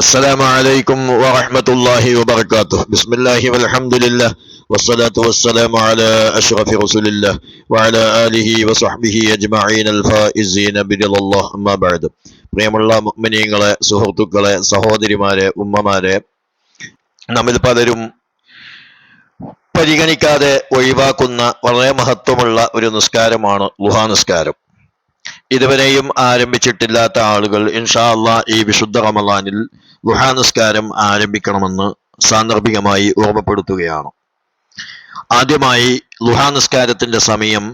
السلام عليكم ورحمة الله وبركاته بسم الله والحمد لله والصلاة والسلام على أشرف رسول الله وعلى آله وصحبه أجمعين الفائزين برضا الله أما بعد പ്രിയമുള്ള മുഅ്മിനീങ്ങളെ സുഹൃത്തുക്കളെ സഹോദരിമാരെ ഉമ്മമാരെ നമ്മിൽ പലരും പരിഗണിക്കാതെ ഒഴിവാക്കുന്ന വളരെ മഹത്വമുള്ള ഒരു നിസ്കാരമാണ് ലുഹാ നിസ്കാരം ഇതുവരെയും ആരംഭിച്ചിട്ടില്ലാത്ത ആളുകൾ ഇൻഷാ അള്ളാ ഈ വിശുദ്ധ റമലാനിൽ ഗുഹാനസ്കാരം ആരംഭിക്കണമെന്ന് സാന്ദർഭികമായി ഓർമ്മപ്പെടുത്തുകയാണ്. ആദ്യമായി ഗുഹാനസ്കാരത്തിന്റെ സമയം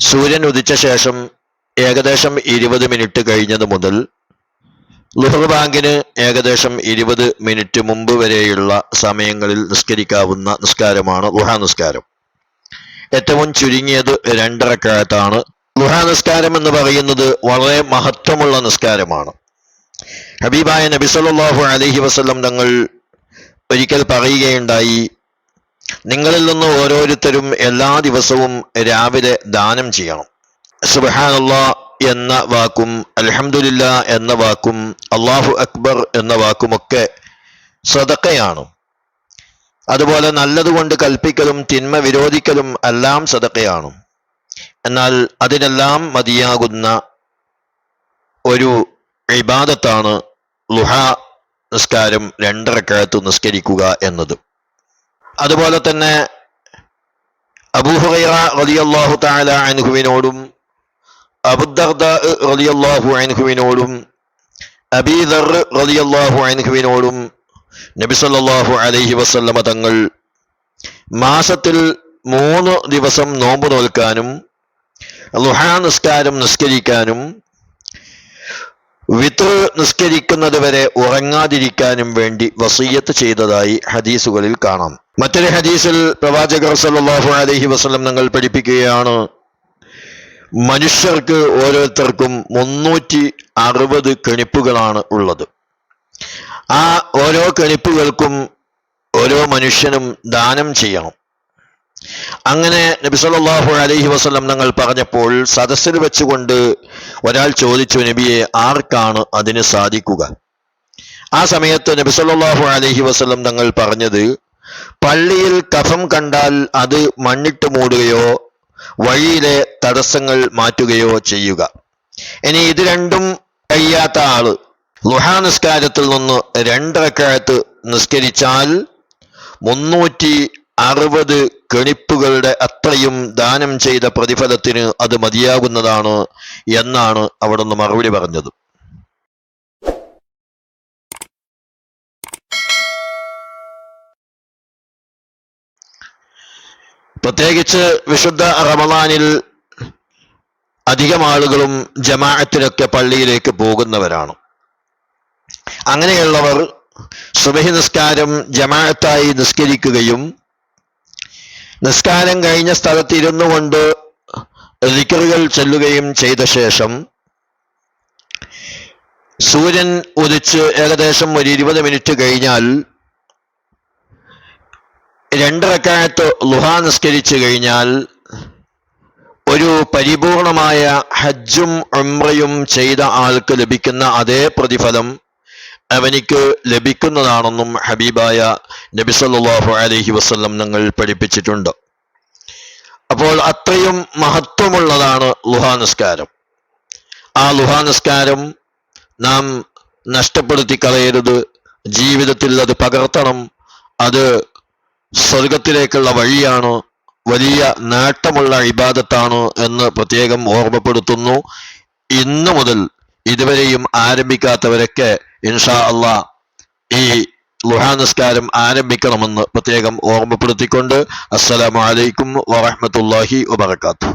സൂര്യൻ ഉദിച്ച ശേഷം ഏകദേശം ഇരുപത് മിനിറ്റ് കഴിഞ്ഞത് മുതൽ ലുഹർ ബാങ്കിന് ഏകദേശം ഇരുപത് മിനിറ്റ് മുമ്പ് വരെയുള്ള സമയങ്ങളിൽ നിസ്കരിക്കാവുന്ന നിസ്കാരമാണ് ഗുഹാനസ്കാരം ഏറ്റവും ചുരുങ്ങിയത് രണ്ടരക്കാലത്താണ് ലുഹാ നിസ്കാരം എന്ന് പറയുന്നത് വളരെ മഹത്വമുള്ള നിസ്കാരമാണ്. ഹബീബായ നബി സല്ലല്ലാഹു അലൈഹി വസല്ലം തങ്ങൾ ഒരിക്കൽ പറയുകയുണ്ടായി നിങ്ങളിൽ നിന്ന് ഓരോരുത്തരും എല്ലാ ദിവസവും രാവിലെ ദാനം ചെയ്യണം. സുബ്ഹാനല്ലാ എന്ന വാക്കും അലഹമുല്ല എന്ന വാക്കും അള്ളാഹു അക്ബർ എന്ന വാക്കുമൊക്കെ സദക്കയാണ് അതുപോലെ നല്ലതുകൊണ്ട് കൽപ്പിക്കലും തിന്മ വിരോധിക്കലും എല്ലാം സദക്കയാണ് എന്നാൽ അതിനെല്ലാം മതിയാകുന്ന ഒരു ഇബാദത്താണ് ലുഹ നിസ്കാരം രണ്ടരക്കാലത്ത് നിസ്കരിക്കുക എന്നത്. അതുപോലെ തന്നെ അബൂഹുറൈറ റളിയല്ലാഹു തആല അൻഹുവിനോടും അബുദർദ റളിയല്ലാഹു അൻഹുവിനോടും അബീദർ റളിയല്ലാഹു അൻഹുവിനോടും നബി സല്ലല്ലാഹു അലൈഹി വസല്ലമ തങ്ങൾ മാസത്തിൽ മൂന്ന് ദിവസം നോമ്പ് നോൽക്കാനും ലുഹാ നിസ്കാരം നിസ്കരിക്കാനും വിത്ത് നിസ്കരിക്കുന്നത് വരെ ഉറങ്ങാതിരിക്കാനും വേണ്ടി വസീയത്ത് ചെയ്തതായി ഹദീസുകളിൽ കാണാം. മറ്റൊരു ഹദീസിൽ പ്രവാചകർ സല്ലാഹു അലഹി വസ്ലം നിങ്ങൾ പഠിപ്പിക്കുകയാണ് മനുഷ്യർക്ക് ഓരോരുത്തർക്കും മുന്നൂറ്റി അറുപത് കെണിപ്പുകളാണ് ഉള്ളത്. ആ ഓരോ കെണിപ്പുകൾക്കും ഓരോ മനുഷ്യനും ദാനം ചെയ്യണം. അങ്ങനെ നബി സല്ലല്ലാഹു അലൈഹി വസല്ലം തങ്ങൾ പറഞ്ഞപ്പോൾ സദസ്സിൽ വെച്ചുകൊണ്ട് ഒരാൾ ചോദിച്ചു നബിയെ ആർക്കാണ് അതിന് സാധിക്കുക? ആ സമയത്ത് നബി സല്ലല്ലാഹു അലൈഹി വസല്ലം തങ്ങൾ പറഞ്ഞത് പള്ളിയിൽ കഫം കണ്ടാൽ അത് മണ്ണിട്ട് മൂടുകയോ വഴിയിലെ തടസ്സങ്ങൾ മാറ്റുകയോ ചെയ്യുക. ഇനി ഇത് രണ്ടും കഴിയാത്ത ആൾ. ലുഹാ നിസ്കാരത്തിൽ നിന്ന് രണ്ടരക്കാലത്ത് നിസ്കരിച്ചാൽ മുന്നൂറ്റി അറുപത് കെണിപ്പുകളുടെ അത്രയും ദാനം ചെയ്ത പ്രതിഫലത്തിന് അത് മതിയാകുന്നതാണ് എന്നാണ് അവിടുന്ന് മറുപടി പറഞ്ഞത്. പ്രത്യേകിച്ച് വിശുദ്ധ റമദാനിൽ അധികം ആളുകളും ജമാഅത്തിലൊക്കെ പള്ളിയിലേക്ക് പോകുന്നവരാണ്. അങ്ങനെയുള്ളവർ സുബഹി നിസ്കാരം ജമാഅത്തായി നിസ്കരിക്കുകയും നിസ്കാരം കഴിഞ്ഞ സ്ഥലത്ത് ഇരുന്നു കൊണ്ട് റിക്കറുകൾ ചെല്ലുകയും ചെയ്ത ശേഷം സൂര്യൻ ഉദിച്ച് ഏകദേശം ഒരു ഇരുപത് മിനിറ്റ് കഴിഞ്ഞാൽ രണ്ടരക്കാലത്ത് ലുഹാ നിസ്കരിച്ചു കഴിഞ്ഞാൽ ഒരു പരിപൂർണമായ ഹജ്ജും ഉംറയും ചെയ്ത ആൾക്ക് ലഭിക്കുന്ന അതേ പ്രതിഫലം അവനിക്ക് ലഭിക്കുന്നതാണെന്നും ഹബീബായ നബി സല്ലല്ലാഹു അലൈഹി വസല്ലം ഞങ്ങൾ പഠിപ്പിച്ചിട്ടുണ്ട്. അപ്പോൾ അത്രയും മഹത്വമുള്ളതാണ് ലുഹാനസ്കാരം ആ ലുഹാനസ്കാരം നാം നഷ്ടപ്പെടുത്തി കളയരുത്. ജീവിതത്തിൽ അത് പകർത്തണം. അത് സ്വർഗത്തിലേക്കുള്ള വഴിയാണ്. വലിയ നേട്ടമുള്ള ഇബാദത്താണ് എന്ന് പ്രത്യേകം ഓർമ്മപ്പെടുത്തുന്നു. ഇന്നു മുതൽ ഇതുവരെയും ആരംഭിക്കാത്തവരൊക്കെ ഇൻഷാ അള്ളാ ഈ ലുഹാനസ്കാരം ആരംഭിക്കണമെന്ന് പ്രത്യേകം ഓർമ്മപ്പെടുത്തിക്കൊണ്ട് അസ്സലാമു അലൈക്കും വറഹ്മത്തുള്ളാഹി വബറകാതുഹു.